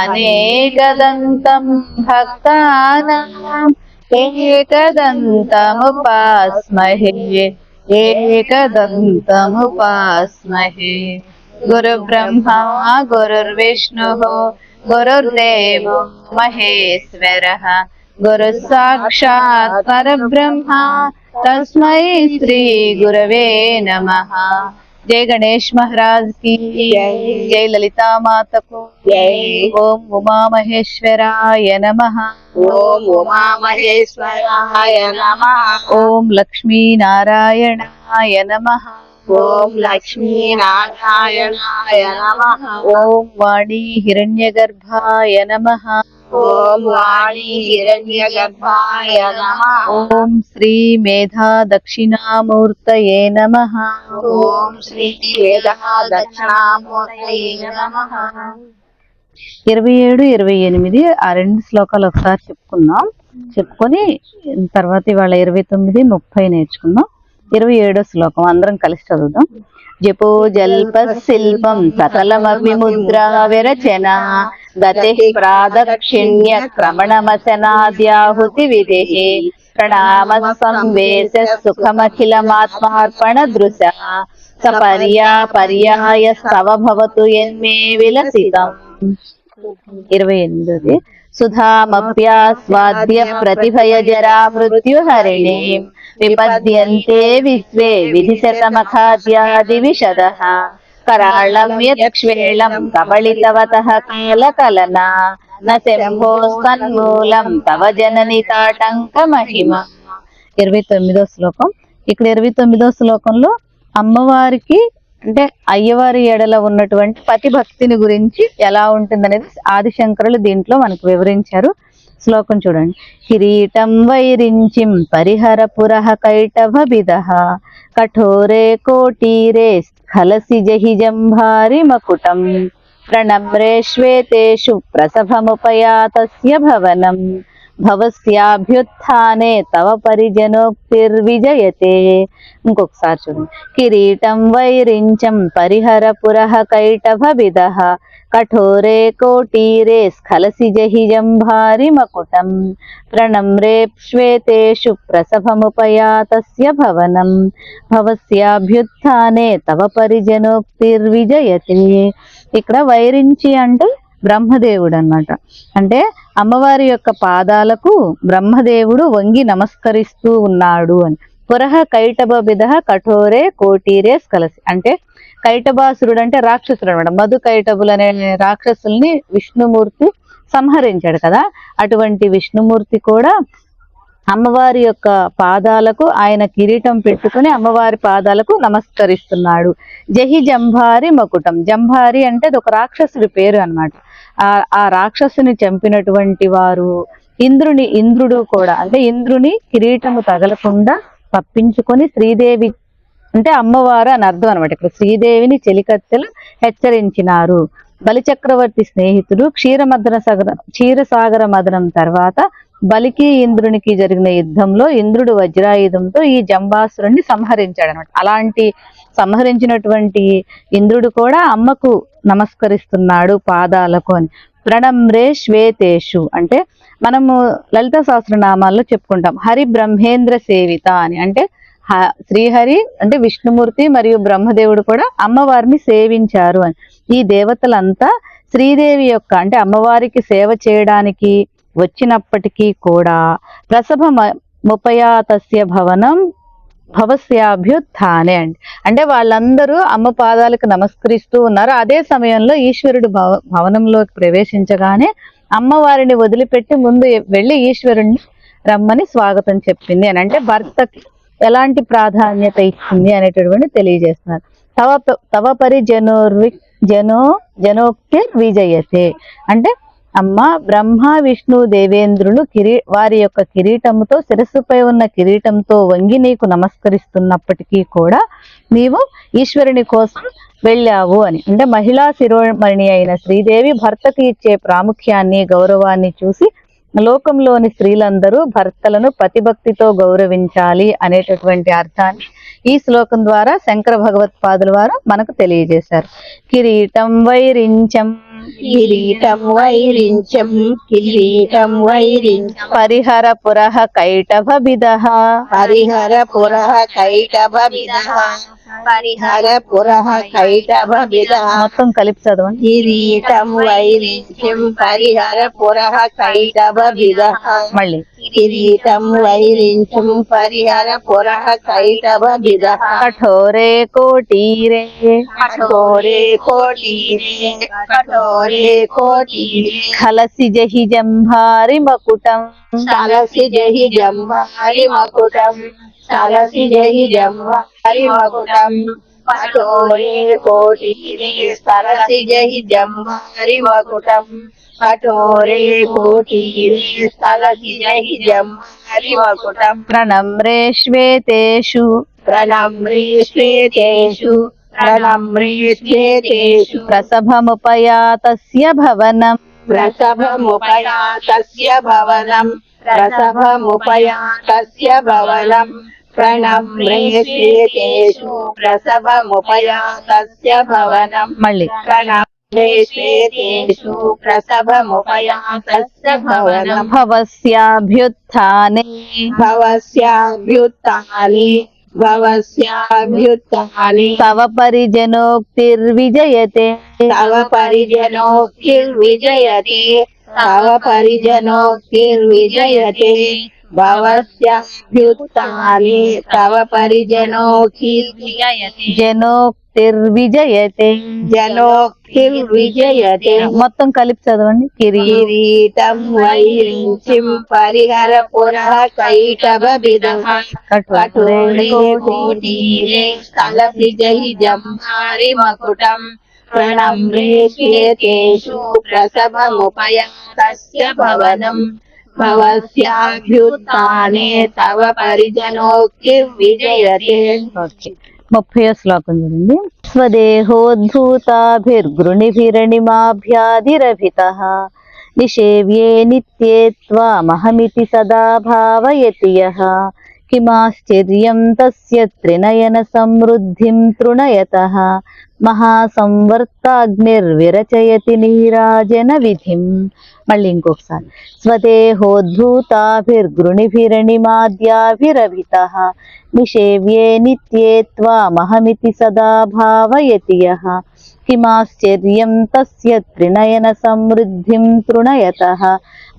अनेकदन्तं भक्तानाम् एकदन्तमुपास्महे एकदन्तमुपास्महे। गुरुब्रह्मा गुरुर्विष्णुः गुरुर्देवो महेश्वरः। गुरुसाक्षात् परब्रह्मा तस्मै श्रीगुरवे नमः। సాక్షాత్ పరబ్రహ్మ తస్మై శ్రీ గురవే నమః జై గణేష్ మహారాజ్కి జై లలితా మాతకు జై. ఓం ఉమా మహేశ్వరాయ నమః ఓం ఉమామహేశ్వరాయ నమ ఓం లక్ష్మీ నారాయణాయ నమః ఓం లక్ష్మీనారాయణాయ నమ ఓం వాణి హిరణ్యగర్భాయ నమః ఓం వాణి హిరణ్య గర్భాయ నమ. ఓం శ్రీ మేధా దక్షిణామూర్తయే నమః. ఓం శ్రీ వేద దక్షిణామూర్తయే నమ. ఇరవై ఏడు ఇరవై ఎనిమిది ఆ రెండు శ్లోకాలు ఒకసారి చెప్పుకుందాం. చెప్పుకొని తర్వాత ఇవాళ ఇరవై తొమ్మిది ముప్పై నేర్చుకుందాం. ఇరవై ఏడో శ్లోకం అందరం కలిసి చదువుదాం. జపో జల్ప శిల్పం సకలమపి ముద్రా విరచన. గతి ప్రాదక్షిణ్య క్రమణమసనాద్యాహుతి విధి ప్రణామ సంవేశ సుఖమఖిలమాత్మార్పణ దృశ సపర్యా పర్యాయ స్తవ భవతు ఎన్మే విలసితం ఇరవై ఎనిమిది సుధామప్యాస్వాద్య ప్రతిభయ జరా మృత్యుహరిణి విపద్యంతే విశ్వే విధి శతమఖాద్యాది విశద కరాళం యక్ష్వేళం కబళితవత కాలకలన న శంభోస్తన్మూలం తవ జనని తాటంక మహిమ ఇరవై తొమ్మిదో శ్లోకం. ఇక్కడ ఇరవై తొమ్మిదో శ్లోకంలో అమ్మవారికి అంటే అయ్యవారి ఎడల ఉన్నటువంటి పతి భక్తిని గురించి ఎలా ఉంటుందనేది ఆదిశంకరులు దీంట్లో మనకు వివరించారు. శ్లోకం చూడండి. కిరీటం వైరించిం పరిహర పురః కైటభ విధ కఠోరే కోటీరే స్ఖలసి జహిజంభారి మకుటం. ప్రణమ్రే శ్వేతేషు భవనం. భవస్యాభ్యుత్థానే తవ పరిజనోక్తిర్విజయతే. ఇంకొకసారి చూడండి. కిరీటం వైరించం పరిహర పురః కైటభ విదః. కఠోరే కోటీరే స్ఖలసి జహిజంభారి మకుటం ప్రణమ్రే శ్వేతేషు ప్రసభముపయాతస్య భవనం భవస్యాభ్యుత్థానే తవ పరిజనోక్తిర్విజయతే ఇక్కడ వైరించి అంటే బ్రహ్మదేవుడు అన్నమాట అంటే అమ్మవారి యొక్క పాదాలకు బ్రహ్మదేవుడు వంగి నమస్కరిస్తూ ఉన్నాడు అని. పురహ కైటభ విధ కఠోరే కోటీరే స్కలసి అంటే కైటభాసురుడు అంటే రాక్షసుడు అనమాట. మధు కైటభులు అనే రాక్షసుల్ని విష్ణుమూర్తి సంహరించాడు కదా. అటువంటి విష్ణుమూర్తి కూడా అమ్మవారి యొక్క పాదాలకు ఆయన కిరీటం పెట్టుకుని అమ్మవారి పాదాలకు నమస్కరిస్తున్నాడు. జహి జంభారి మకుటం. జంభారి అంటే అది ఒక రాక్షసుడి పేరు అనమాట. ఆ ఆ రాక్షసుని చంపినటువంటి వారు ఇంద్రుని ఇంద్రుడు కూడా అంటే ఇంద్రుని కిరీటము తగలకుండా తప్పించుకొని శ్రీదేవి అంటే అమ్మవారు అని అర్థం అనమాట ఇక్కడ శ్రీదేవిని చెలికత్తెలు హెచ్చరించినారు. బలిచక్రవర్తి స్నేహితుడు క్షీరమదన సగర క్షీరసాగర మదనం తర్వాత బలికి ఇంద్రునికి జరిగిన యుద్ధంలో ఇంద్రుడు వజ్రాయుధంతో ఈ జంబాసురుణ్ణి సంహరించాడు అనమాట అలాంటి సంహరించినటువంటి ఇంద్రుడు కూడా అమ్మకు నమస్కరిస్తున్నాడు పాదాలకు అని. ప్రణమ్రే శ్వేతేషు అంటే మనము లలిత సహస్రనామాల్లో చెప్పుకుంటాం. హరి బ్రహ్మేంద్ర సేవిత అని. అంటే శ్రీహరి అంటే విష్ణుమూర్తి మరియు బ్రహ్మదేవుడు కూడా అమ్మవారిని సేవించారు అని. ఈ దేవతలంతా శ్రీదేవి యొక్క అంటే అమ్మవారికి సేవ చేయడానికి వచ్చినప్పటికీ కూడా ప్రసభ ముపయాతస్య భవనం భవస్యాభ్యుత్థానే అండి. అంటే వాళ్ళందరూ అమ్మ పాదాలకు నమస్కరిస్తూ ఉన్నారు. అదే సమయంలో ఈశ్వరుడు భవ భవనంలోకి ప్రవేశించగానే అమ్మవారిని వదిలిపెట్టి ముందు వెళ్ళి ఈశ్వరుణ్ణి రమ్మని స్వాగతం చెప్పింది అని. అంటే భర్తకి ఎలాంటి ప్రాధాన్యత ఇచ్చింది అనేటటువంటి తెలియజేస్తున్నారు. తవ తవ పరి జనోర్విక్ జనో జనోక్తిర్ విజయతే. అంటే అమ్మ బ్రహ్మ విష్ణు దేవేంద్రులు కిరీ వారి యొక్క కిరీటంతో శిరస్సుపై ఉన్న కిరీటంతో వంగి నీకు నమస్కరిస్తున్నప్పటికీ కూడా నీవు ఈశ్వరుని కోసం వెళ్ళావు అని. అంటే మహిళా శిరోమణి అయిన శ్రీదేవి భర్తకి ఇచ్చే ప్రాముఖ్యాన్ని గౌరవాన్ని చూసి లోకంలోని స్త్రీలందరూ భర్తలను ప్రతిభక్తితో గౌరవించాలి అనేటటువంటి అర్థాన్ని ఈ శ్లోకం ద్వారా శంకర భగవత్పాదుల వారు మనకు తెలియజేశారు. కిరీటం వైరించం. కిరీటం వైరించం. కిరీటం వైరించం. పరిహర పురః కైటభ బిదః. హరిహర పురః కైటభ విదః హరిహర పురః కైటభ మొత్తం కలిపి చదవండి కిరీటం వైరించం పరిహర పురః కైటభ విదః మళ్ళీ. కిరీటం వైరించం పరిహర పురః కైటభ విదః కఠోరే కోటీరే కఠోరే కోటీరే కఠోరే కోటీరే ఖలసి జహి జంభారి మకుటం సరసి జహి జంభారి మకుటం సరసి జహి జంభారి మకుటం కఠోరే కోటీరే సరసి జహి జంభారి మకుటం కఠోరే కోటీరే సరసి జహి జంభారి మకుటం ప్రణమ్రే శ్వేతేషు ప్రణమ్రీ శ్వేతేషు ప్రణమ్రీ శ్వేతేషు ప్రసభముపయాతస్య భవనం ప్రసభముపయాతస్య భవనం ప్రసభముపయాతస్య భవనం ప్రణమ్రే శ్వేతేషు ప్రసభముపయాతస్య భవనం మళ్ళీ ప్రణమ్రే తవ తవ పరిజనోక్తిర్విజయతే తవ జనోక్తిర్విజయతే జనోక్తిర్విజయతే మొత్తం కలిపి చదవండి కిరీ. కిరీటం వైరించిం పరిహర పురః కైటభ విదః కఠోరే కోటీరే స్థలసి జహి జంభారి మకుటం। ప్రణమ్రే శ్వేతేషు ప్రసభముపయాతస్య భవనం భవస్యాభ్యుత్థానే తవ పరిజనోక్తి విజయతే ఓకే ముప్పై శ్లోకం చూడండి స్వదేహోద్ధూతాభిర్గృణిభిరణిమాభ్యాదిరభిత నిషేవ్యే నిత్యే త్వామహమితి సదా భావయతి యః కిమాశ్చర్యం తస్య త్రినయన సమృద్ధిం తృణయతః మహాసంవర్తాగ్నిర్విరచయతి నీరాజన విధిం మళ్ళీ ఇంకొకసారి స్వదేహోద్ధూతాభిర్గృణిభిరణిమాద్యాభిరభిత నిషేవ్యే నిత్యే త్వామహమితి సదా భావయతి యః కిమాశ్చర్యం తస్య త్రినయన సమృద్ధిం తృణయతః.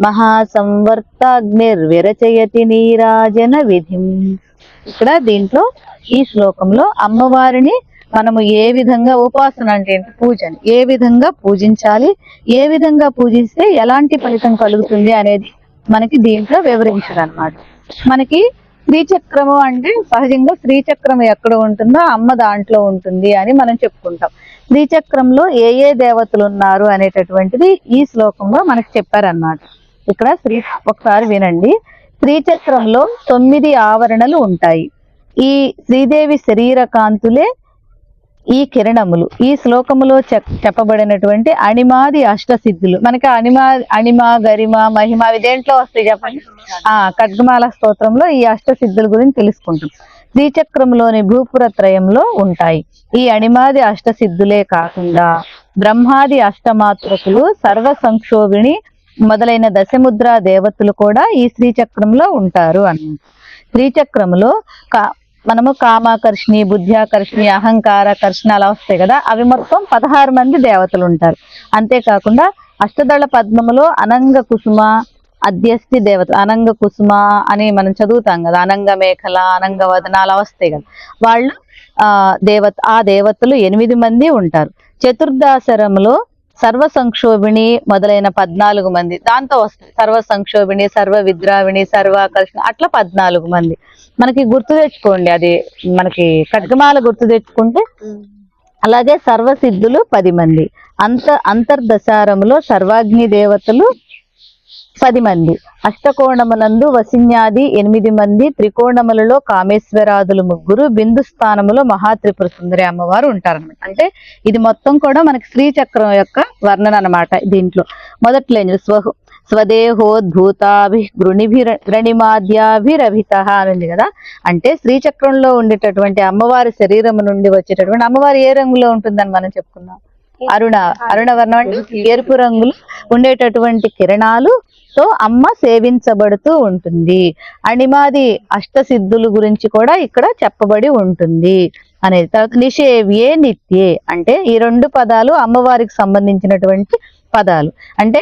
మహాసంవర్తాగ్నిర్విరచయతి నీరాజన విధిం. ఇక్కడ దీంట్లో ఈ శ్లోకంలో అమ్మవారిని మనము ఏ విధంగా ఉపాసన అంటే పూజ ఏ విధంగా పూజించాలి? ఏ విధంగా పూజిస్తే ఎలాంటి ఫలితం కలుగుతుంది అనేది మనకి దీంట్లో వివరించారు మనకి శ్రీచక్రము అంటే సహజంగా శ్రీచక్రం ఎక్కడ ఉంటుందో అమ్మ దాంట్లో ఉంటుంది అని మనం చెప్పుకుంటాం. శ్రీచక్రంలో ఏ ఏ దేవతలు ఉన్నారు అనేటటువంటిది ఈ శ్లోకంలో మనకు చెప్పారన్నమాట. ఇక్కడ శ్రీ ఒకసారి వినండి. శ్రీచక్రంలో తొమ్మిది ఆవరణలు ఉంటాయి. ఈ శ్రీదేవి శరీర కాంతులే ఈ కిరణములు. ఈ శ్లోకములో చెప్- చెప్పబడినటువంటి అణిమాది అష్టసిద్ధులు. మనకి అణిమా అణిమ గరిమ మహిమ ఇదేంట్లో వస్తాయి చెప్పండి? ఆ ఖడ్గమాల స్తోత్రంలో ఈ అష్టసిద్ధుల గురించి తెలుసుకుంటాం. శ్రీచక్రంలోని భూపురత్రయంలో ఉంటాయి. ఈ అణిమాది అష్టసిద్ధులే కాకుండా బ్రహ్మాది అష్టమాతృకులు సర్వ సంక్షోభిణి మొదలైన దశముద్ర దేవతలు కూడా ఈ శ్రీచక్రంలో ఉంటారు అన్నమాట శ్రీచక్రంలో కా మనము కామాకర్షిణి బుద్ధ్యాకర్షిణి అహంకారాకర్షణ అలా వస్తాయి కదా అవి మొత్తం పదహారు మంది దేవతలు ఉంటారు. అంతేకాకుండా అష్టదళ పద్మములో అనంగ కుసుమ అధ్యస్థి దేవత అనంగ కుసుమ అని మనం చదువుతాం కదా అనంగ మేఖల అనంగ వదనాలు అవస్తే వస్తాయి కదా. వాళ్ళు ఆ దేవత ఆ దేవతలు ఎనిమిది మంది ఉంటారు. చతుర్దాసరంలో సర్వ సంక్షోభిణి మొదలైన పద్నాలుగు మంది దాంతో వస్తుంది సర్వ సంక్షోభిణి సర్వ విద్రావిణి సర్వాకర్షణ అట్లా పద్నాలుగు మంది. మనకి గుర్తు తెచ్చుకోండి అది మనకి ఖడ్గమాల గుర్తు తెచ్చుకుంటే. అలాగే సర్వసిద్ధులు పది మంది. అంత అంతర్దశారములో సర్వాగ్ని దేవతలు పది మంది. అష్టకోణములందు వసిన్యాది ఎనిమిది మంది త్రికోణములలో కామేశ్వరాదులు ముగ్గురు బిందు స్థానములో మహాత్రిపుర సుందరి అమ్మవారు ఉంటారన్నమాట. అంటే ఇది మొత్తం కూడా మనకి శ్రీచక్రం యొక్క వర్ణన అన్నమాట దీంట్లో మొదట్లో ఏం స్వహు స్వదేహోద్భూతాభి గృణిభిరణిమాద్యాభిరభిత అని ఉంది కదా. అంటే శ్రీచక్రంలో ఉండేటటువంటి అమ్మవారి శరీరం నుండి వచ్చేటటువంటి అమ్మవారి ఏ రంగులో ఉంటుందని మనం చెప్పుకున్నాం అరుణ అరుణవర్ణం అంటే ఎరుపు రంగులో ఉండేటటువంటి కిరణాలు తో అమ్మ సేవించబడుతూ ఉంటుంది. అణిమాది అష్టసిద్ధుల గురించి కూడా ఇక్కడ చెప్పబడి ఉంటుంది. అనేది తర్వాత నిషేవ్యే నిత్యే అంటే ఈ రెండు పదాలు అమ్మవారికి సంబంధించినటువంటి పదాలు. అంటే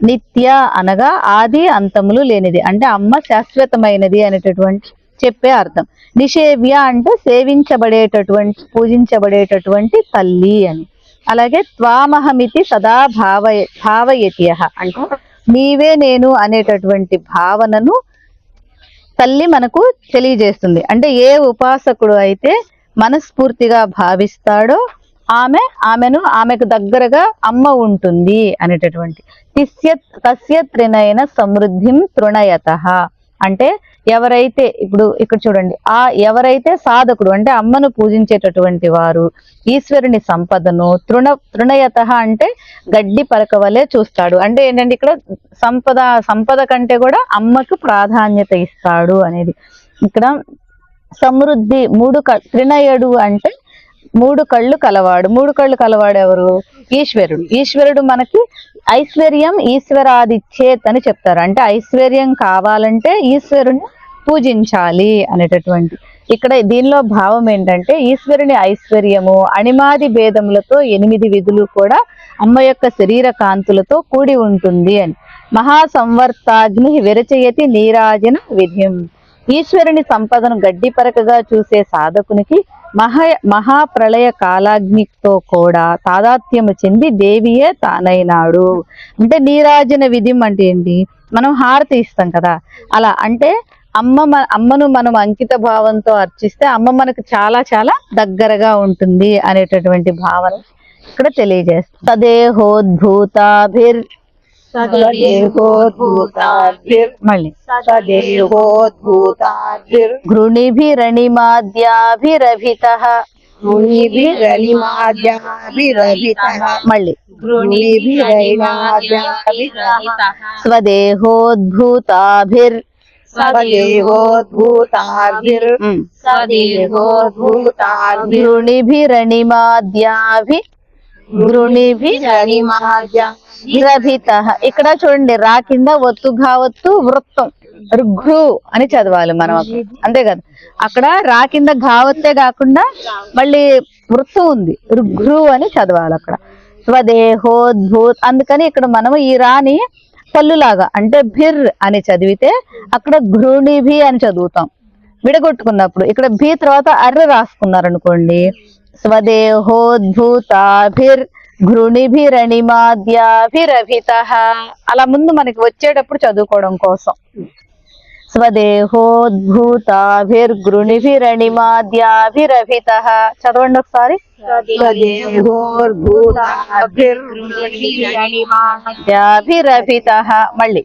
నిత్య అనగా ఆది అంతములు లేనిది అంటే అమ్మ శాశ్వతమైనది అనేటటువంటి చెప్పే అర్థం. నిషేవ్య అంటే సేవించబడేటటువంటి పూజించబడేటటువంటి తల్లి అని. అలాగే త్వామహమితి సదా భావయ భావయతియ. అంటే? నీవే నేను అనేటటువంటి భావనను తల్లి మనకు తెలియజేస్తుంది. అంటే ఏ ఉపాసకుడు అయితే మనస్ఫూర్తిగా భావిస్తాడో ఆమె ఆమెను ఆమెకు దగ్గరగా అమ్మ ఉంటుంది అనేటటువంటి. తిస్య తస్య త్రినయన సమృద్ధిం తృణయత. అంటే ఎవరైతే ఇప్పుడు ఇక్కడ చూడండి ఆ ఎవరైతే సాధకుడు అంటే అమ్మను పూజించేటటువంటి వారు ఈశ్వరుని సంపదను తృణ తృణయత అంటే గడ్డి పరక వలె చూస్తాడు. అంటే ఏంటంటే ఇక్కడ సంపద సంపద కంటే కూడా అమ్మకు ప్రాధాన్యత ఇస్తాడు అనేది. ఇక్కడ సమృద్ధి మూడు క త్రినయుడు అంటే మూడు కళ్ళు కలవాడు. మూడు కళ్ళు కలవాడు ఎవరు? ఈశ్వరుడు. ఈశ్వరుడు మనకి ఐశ్వర్యం ఈశ్వరాదిచ్చేత్ అని చెప్తారు. అంటే ఐశ్వర్యం కావాలంటే ఈశ్వరుని పూజించాలి అనేటటువంటి. ఇక్కడ దీనిలో భావం ఏంటంటే ఈశ్వరుని ఐశ్వర్యము అణిమాది భేదములతో ఎనిమిది విధులు కూడా అమ్మ యొక్క శరీర కాంతులతో కూడి ఉంటుంది అని. మహాసంవర్తాగ్ని విరచయతి నీరాజన విధిం. ఈశ్వరుని సంపదను గడ్డిపరకగా చూసే సాధకునికి మహా మహాప్రళయ కాలాగ్నితో కూడా తాదాత్యము చెంది దేవియే తానైనాడు. అంటే నీరాజన విధిం అంటే ఏంటి? మనం హారతి ఇస్తాం కదా. అలా అంటే అమ్మ అమ్మను మనం అంకిత భావంతో అర్చిస్తే అమ్మ మనకు చాలా చాలా దగ్గరగా ఉంటుంది అనేటటువంటి భావన ఇక్కడ తెలియజేస్తుంది. తదేహోద్భూతాభిర్ సదేహోద్భూతాభిర్ మళ్ళీ సదేహోద్భూతాభిర్ గృణిభిరణిమాద్యాభిరభిత మునిభిరనిమాద్యాభిరభితః మళ్ళీ మునిభిరైనాద్యాభిరభితః స్వదేహోద్భూతాభిర్ సదేహోద్భూతాభిర్ ఉమ్. ఇక్కడ చూడండి రా కింద ఒత్తు ఘావత్తు వృత్తం. రుఘ్రు అని చదవాలి మనం. అంతే కదా? అక్కడ రా కింద ఘావత్తే కాకుండా మళ్ళీ వృత్తం ఉంది. రుఘ్రు అని చదవాలి అక్కడ. స్వదేహోద్భూత్ అందుకని ఇక్కడ మనం ఈ రాని పల్లులాగా అంటే భిర్ అని చదివితే అక్కడ ఘృణిభి అని చదువుతాం. విడగొట్టుకున్నప్పుడు. ఇక్కడ భీ తర్వాత అర్ర రాసుకున్నారు అనుకోండి స్వదేహోద్భూతాభిర్ ఘృణిభిరణిమాద్యాభిరభిత అలా ముందు మనకి వచ్చేటప్పుడు చదువుకోవడం కోసం. స్వదేహోద్భూతాభిర్గృణిభిరణిమాద్యాభిరభిత చదవండి ఒకసారి. అద్యాభిరభిత మళ్ళీ.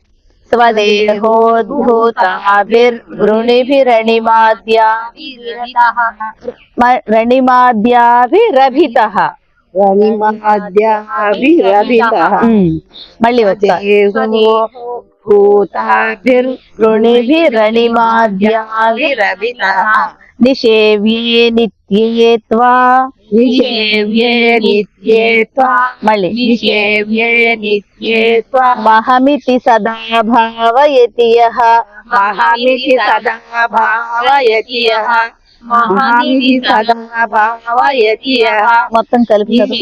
स्वदेहोद्भूताभिरणिमाद्याभिरभितः रणिमाद्याभिरभितः। हाँ। हम्म। मल्लि भूताभिर्वृणिभिरणिमाद्याभिरभितः ఉమ్. మళ్ళీ ఒకసారి భూతాభిర్ రుణిభిరణిమాద్యాభిరభితః నిషేవ్యే నిత్యే త్వా నిషేవ్యే నిత్యే త్వా మళ్ళీ నిషేవ్యే నిత్యే త్వా మహమితి సదా భావయతి మొత్తం కలిపి చదువు.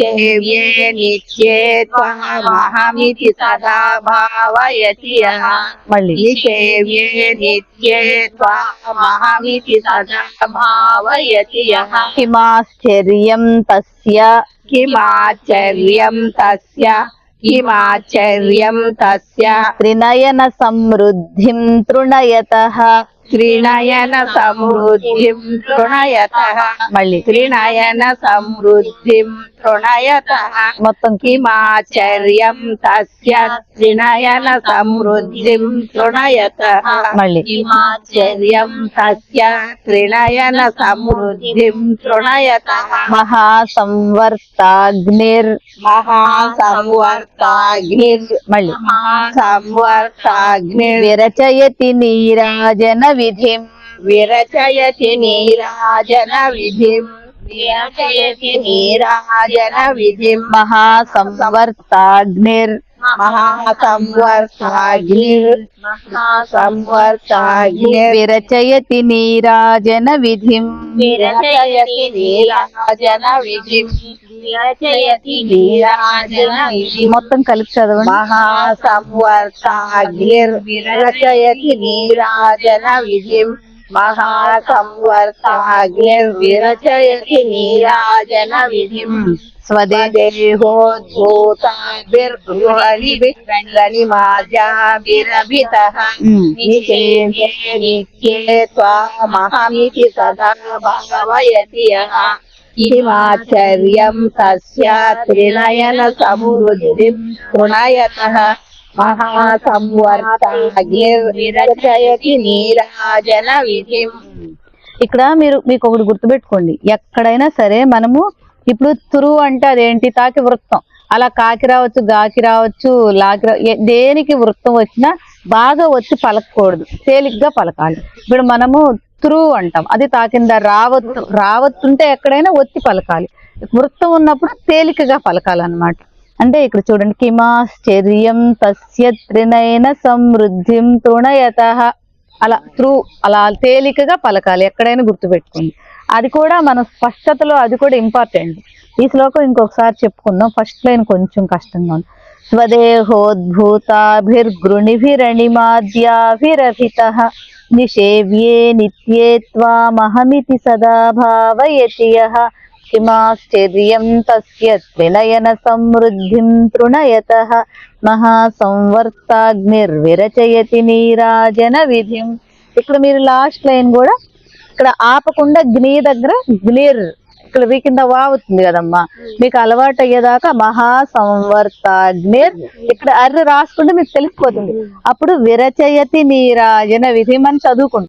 మహామితి సదా భావయతి మళ్ళీ నిత్యే త్వా మహామితి సదా భావయతి హిమాశ్చర్యం తస్య కిమాచర్యం తస్య కిమాచర్యం తస్య త్రినయన సమృద్ధిం తృణయత త్రినయన సమృద్ధి తృణయత మళ్ళీ త్రినయన సమృద్ధి తృణయత మొత్తం కిమాచర్యం తస్య త్రినయన సమృద్ధిం తృణయత మళ్ళీ. కిమాచర్యం తస్య త్రినయన సమృద్ధిం తృణయత మహాసంవర్తాగ్నిర్. మహాసంవర్తాగ్నిర్ మళ్ళీ. సంవర్తాగ్నిర్ విరచయతి నీరాజన విధిం. విరచయతి నీరాజన విధిం. నీరాజన విధిం మహాసంవర్తాగ్నిర్ మహాసంవర్తాగ్నిర్ మహాసంవర్తాగ్నిర్ విరచయతి నీరాజన విధిం విరచయతి నీరాజన విధిం విరచయతి నీరాజన విధిం మొత్తం కలిపి చదవండి. మహాసంవర్తాగ్నిర్ విరచయతి నీరాజన విధిం మహాసంవర్తాగ్నిర్ విరచయతి నీరాజన విధిం స్వదే స్వదేహోద్భూతాభిర్గణిమాజాభిరభితः ఉమ్. నిషేవ్యే నిత్యే త్వామహమితి సదా భావయతి యः నీరాజన ఇక్కడ మీరు మీకు ఒకటి గుర్తుపెట్టుకోండి. ఎక్కడైనా సరే మనము ఇప్పుడు తురు అంటే అదేంటి? తాకి వృత్తం. అలా కాకి రావచ్చు గాకి రావచ్చు లాకి దేనికి వృత్తం వచ్చినా బాగా వచ్చి పలకకూడదు. తేలిగ్గా పలకాలి. ఇప్పుడు మనము తురు అంటాం. అది తాకింద రావత్తు రావత్తుంటే ఎక్కడైనా వచ్చి పలకాలి. వృత్తం ఉన్నప్పుడు తేలికగా పలకాలన్నమాట. అంటే ఇక్కడ చూడండి కిమాశ్చర్యం తస్య త్రినయన సమృద్ధిం తృణయత. అలా త్రూ అలా తేలికగా పలకాలి ఎక్కడైనా గుర్తుపెట్టుకోండి. అది కూడా మన స్పష్టతలో అది కూడా ఇంపార్టెంట్ ఈ శ్లోకం ఇంకొకసారి చెప్పుకుందాం. ఫస్ట్ లైన్ కొంచెం కష్టంగా ఉంది. స్వదేహోద్భూతాభిర్గృణిభిరణిమాద్యాభిరభిత నిషేవ్యే నిత్యే త్వామహమితి సదా భావయతి యః కిమాశ్చర్యం తస్య త్రినయన సమృద్ధిం తృణయతః మహాసంవర్తాగ్నిర్విరచయతి నీరాజన విధిం ఇక్కడ మీరు లాస్ట్ లైన్ కూడా ఇక్కడ ఆపకుండా గ్ని దగ్గర గ్లిర్ ఇక్కడ వీ కింద వా అవుతుంది కదమ్మా? మీకు అలవాటు అయ్యేదాకా మహాసంవర్తాగ్నిర్ ఇక్కడ అర్ర రాసుకుంటే మీకు తెలిసిపోతుంది. అప్పుడు విరచయతి నీరాజన విధిం అని చదువుకుంటాం.